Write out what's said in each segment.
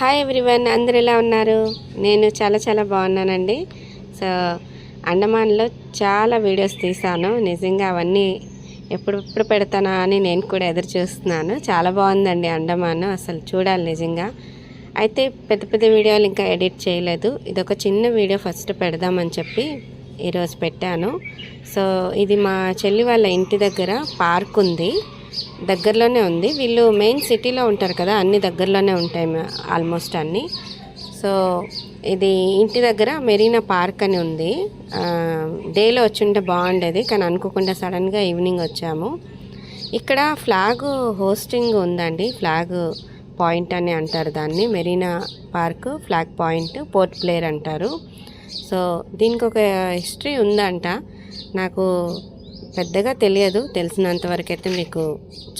Hi everyone అందరు ఎలా ఉన్నారు? నేను చాలా చాలా బాగున్నానండి. సో అండమాన్లో చాలా వీడియోస్ తీసాను నిజంగా అవన్నీ ఎప్పుడెప్పుడు పెడతానా అని నేను కూడా ఎదురు చూస్తున్నాను. చాలా బాగుందండి అండమాన్ అసలు చూడాలి నిజంగా. అయితే పెద్ద పెద్ద వీడియోలు ఇంకా ఎడిట్ చేయలేదు. ఇది ఒక చిన్న వీడియో ఫస్ట్ పెడదామని చెప్పి ఈరోజు పెట్టాను. సో ఇది మా చెల్లి వాళ్ళ ఇంటి దగ్గర పార్క్ ఉంది. దగ్గరలోనే ఉంది. వీళ్ళు మెయిన్ సిటీలో ఉంటారు కదా అన్ని దగ్గరలోనే ఉంటాయి ఆల్మోస్ట్ అన్నీ. సో ఇది ఇంటి దగ్గర మెరీనా పార్క్ అని ఉంది. డేలో వచ్చి ఉంటే బాగుండేది కానీ అనుకోకుండా సడన్గా ఈవినింగ్ వచ్చాము. ఇక్కడ ఫ్లాగ్ హోస్టింగ్ ఉందండి ఫ్లాగ్ పాయింట్ అని అంటారు దాన్ని. Marina Park Flag Point Port Blair అంటారు. సో దీనికి ఒక హిస్టరీ ఉందంట. నాకు పెద్దగా తెలియదు. తెలిసినంత వరకు అయితే మీకు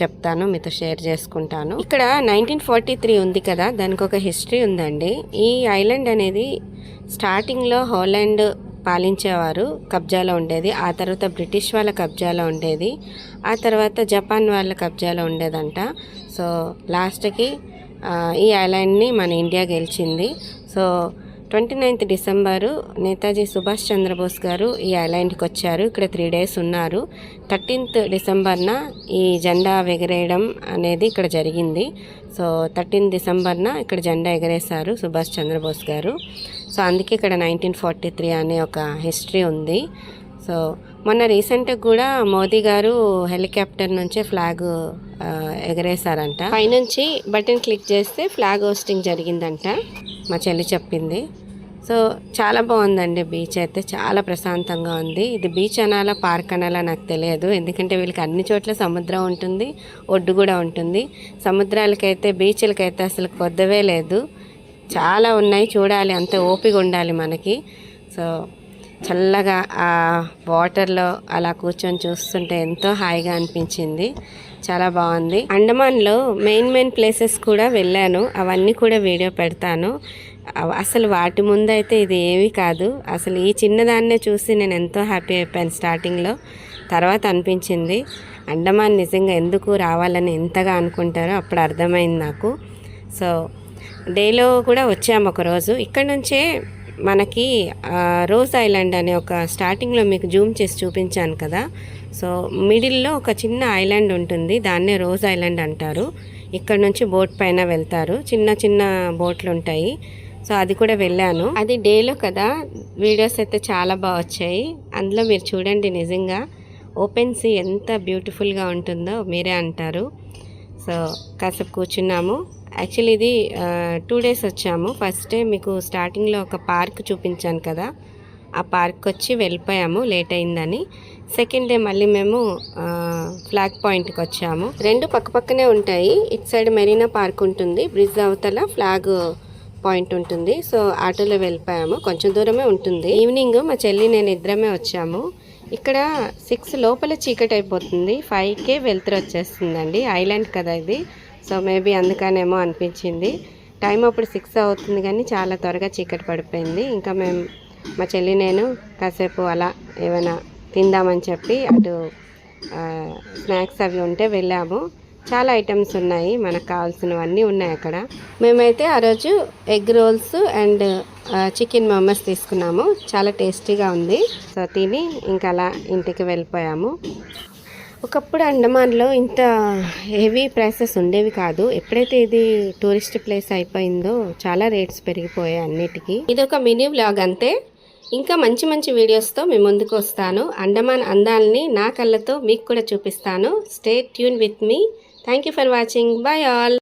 చెప్తాను మీతో షేర్ చేసుకుంటాను. ఇక్కడ నైన్టీన్ ఫార్టీ త్రీ ఉంది కదా దానికి ఒక హిస్టరీ ఉందండి. ఈ ఐలాండ్ అనేది స్టార్టింగ్లో హోలాండ్ పాలించేవారు కబ్జాలో ఉండేది. ఆ తర్వాత బ్రిటిష్ వాళ్ళ కబ్జాలో ఉండేది. ఆ తర్వాత జపాన్ వాళ్ళ కబ్జాలో ఉండేదంట. సో లాస్ట్కి ఈ ఐలాండ్ని మన ఇండియా గెలిచింది. So twenty ninth December Netaji Subhash Chandrabose గారు ఈ ఐలాండ్కి వచ్చారు. ఇక్కడ త్రీ డేస్ ఉన్నారు. థర్టీన్త్ డిసెంబర్న ఈ జెండా ఎగరేయడం అనేది ఇక్కడ జరిగింది. సో థర్టీన్త్ డిసెంబర్న ఇక్కడ జెండా ఎగరేశారు సుభాష్ చంద్రబోస్ గారు. సో అందుకే ఇక్కడ నైన్టీన్ ఫార్టీ త్రీ అనే ఒక హిస్టరీ ఉంది. సో మొన్న రీసెంట్గా కూడా మోదీ గారు హెలికాప్టర్ నుంచే ఫ్లాగ్ ఎగరేశారంట. పైనుంచి బటన్ క్లిక్ చేస్తే ఫ్లాగ్ హోస్టింగ్ జరిగిందంట. మా చెల్లి చెప్పింది. సో చాలా బాగుందండి బీచ్ అయితే. చాలా ప్రశాంతంగా ఉంది. ఇది బీచ్ అనాలా పార్క్ అనాలా నాకు తెలియదు. ఎందుకంటే వీళ్ళకి అన్ని చోట్ల సముద్రం ఉంటుంది ఒడ్డు కూడా ఉంటుంది. సముద్రాలకైతే బీచ్లకైతే అసలు కొద్దవే లేదు. చాలా ఉన్నాయి చూడాలి అంత ఓపిక ఉండాలి మనకి. సో చల్లగా ఆ వాటర్లో అలా కూర్చొని చూస్తుంటే ఎంతో హాయిగా అనిపించింది. చాలా బాగుంది. అండమాన్లో మెయిన్ మెయిన్ ప్లేసెస్ కూడా వెళ్ళాను. అవన్నీ కూడా వీడియో పెడతాను. అసలు వాటి ముందు అయితే ఇది ఏమీ కాదు. అసలు ఈ చిన్నదాన్నే చూసి నేను ఎంతో హ్యాపీ అయిపోయాను స్టార్టింగ్లో తర్వాత అనిపించింది అండమాన్ నిజంగా ఎందుకు రావాలని ఎంతగా అనుకుంటారో అప్పుడు అర్థమైంది నాకు. సో డేలో కూడా వచ్చాము ఒకరోజు ఇక్కడ నుంచే మనకి రోజ్ ఐలాండ్ అనే ఒక స్టార్టింగ్లో మీకు జూమ్ చేసి చూపించాను కదా. సో మిడిల్లో ఒక చిన్న ఐలాండ్ ఉంటుంది దాన్నే రోజ్ ఐలాండ్ అంటారు. ఇక్కడ నుంచి బోట్ పైన వెళ్తారు. చిన్న చిన్న బోట్లు ఉంటాయి. సో అది కూడా వెళ్ళాను. అది డేలో కదా వీడియోస్ అయితే చాలా బాగా వచ్చాయి. అందులో మీరు చూడండి నిజంగా. ఓపెన్ సీ ఎంత బ్యూటిఫుల్గా ఉంటుందో మీరే అంటారు. సో కాసేపు కూర్చున్నాము. యాక్చువల్లీ ఇది టూ డేస్ వచ్చాము. ఫస్ట్ డే మీకు స్టార్టింగ్లో ఒక పార్క్ చూపించాను కదా. ఆ పార్క్ వచ్చి వెళ్ళిపోయాము లేట్ అయిందని. సెకండ్ డే మళ్ళీ మేము ఫ్లాగ్ పాయింట్కి వచ్చాము. రెండు పక్కపక్కనే ఉంటాయి. ఇటు సైడ్ మెరీనా పార్క్ ఉంటుంది. బ్రిడ్జ్ అవతల ఫ్లాగ్ పాయింట్ ఉంటుంది. సో ఆటోలో వెళ్ళిపోయాము. కొంచెం దూరమే ఉంటుంది. ఈవినింగ్ మా చెల్లి నేను ఇద్దరమే వచ్చాము. ఇక్కడ సిక్స్ లోపల చీకటి అయిపోతుంది. ఫైవ్కే వెళ్తురు వచ్చేస్తుందండి. ఐలాండ్ కదా ఇది. సో మేబీ అందుకనేమో అనిపించింది. టైం అప్పుడు సిక్స్ అవుతుంది కానీ చాలా త్వరగా చీకటి పడిపోయింది. ఇంకా మేము మా చెల్లి నేను కాసేపు అలా ఏమైనా తిందామని చెప్పి అటు స్నాక్స్ అవి ఉంటే వెళ్ళాము. చాలా ఐటమ్స్ ఉన్నాయి. మనకు కావాల్సినవన్నీ ఉన్నాయి అక్కడ. మేమైతే ఆ రోజు egg rolls and chicken momos తీసుకున్నాము. చాలా టేస్టీగా ఉంది. సో తిని ఇంకా అలా ఇంటికి వెళ్ళిపోయాము. ఒకప్పుడు అండమాన్లో ఇంత హెవీ ప్రైసెస్ ఉండేవి కాదు. ఎప్పుడైతే ఇది టూరిస్ట్ ప్లేస్ అయిపోయిందో చాలా రేట్స్ పెరిగిపోయాయి అన్నిటికీ. ఇది ఒక మినీ వ్లాగ్ అంతే. ఇంకా మంచి మంచి వీడియోస్తో మీ ముందుకు వస్తాను. అండమాన్ అందాలని నా కళ్ళతో మీకు కూడా చూపిస్తాను. Stay tune with me Thank you for watching. Bye all.